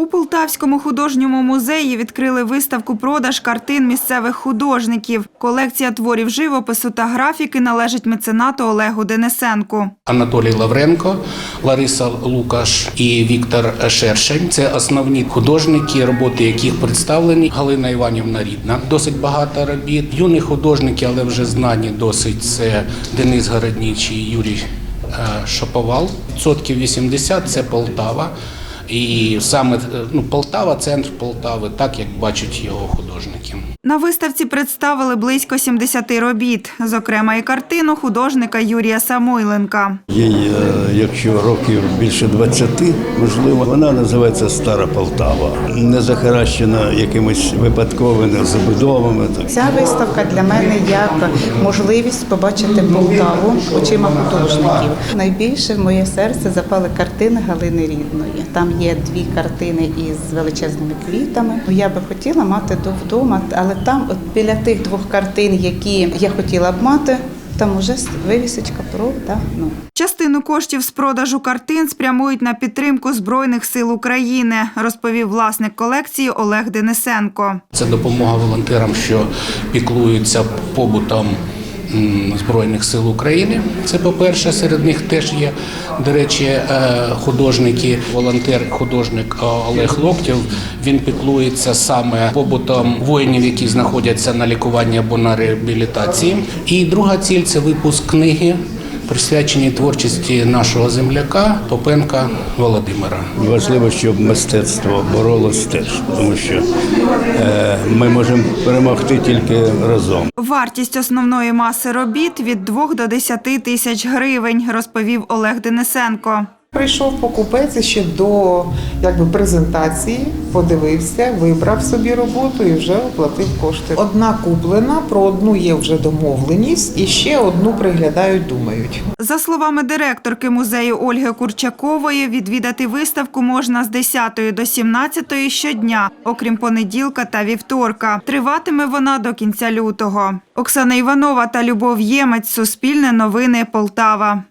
У Полтавському художньому музеї відкрили виставку продаж картин місцевих художників. Колекція творів живопису та графіки належить меценату Олегу Денисенку. Анатолій Лавренко, Лариса Лукаш і Віктор Шершень. Це основні художники, роботи яких представлені. Галина Іванівна Рідна. Досить багато робіт. Юні художники, але вже знані досить. Це Денис Городнічий, Юрій е, Шаповал. Відсотків 80 – це Полтава. І саме е, ну, Полтава, центр Полтави, так як бачать його художники. На виставці представили близько 70 робіт, зокрема і картину художника Юрія Самойленка. Їй, е, якщо років більше 20, можливо, вона називається Стара Полтава, не захаращена якимись випадковими забудовами. Ця виставка для мене як можливість побачити Полтаву очима художників. Найбільше в моє серце запали картини Галини Рідної. Там є дві картини із величезними квітами. Я би хотіла мати до вдома, але там, от біля тих двох картин, які я хотіла б мати, там уже вивісочка про давно. Частину коштів з продажу картин спрямують на підтримку Збройних сил України, розповів власник колекції Олег Денисенко. Це допомога волонтерам, що піклуються побутом Збройних сил України. Це по-перше, серед них теж є, до речі, е, художники, волонтер, художник е, Олег Локтєв. Він піклується саме побутом воїнів, які знаходяться на лікуванні або на реабілітації. І друга ціль це випуск книги. Присвячені творчості нашого земляка Попенка Володимира. Важливо, щоб мистецтво боролось теж, тому що е, ми можемо перемогти тільки разом. Вартість основної маси робіт від 2 до 10 тисяч гривень, розповів Олег Денисенко. Прийшов покупець ще до якби, презентації, подивився, вибрав собі роботу і вже оплатив кошти. Одна куплена, про одну є вже домовленість, і ще одну приглядають, думають. За словами директорки музею Ольги Курчакової, відвідати виставку можна з 10 до 17 щодня, окрім понеділка та вівторка. Триватиме вона до кінця лютого. Оксана Іванова та Любов Ємець. Суспільне новини Полтава.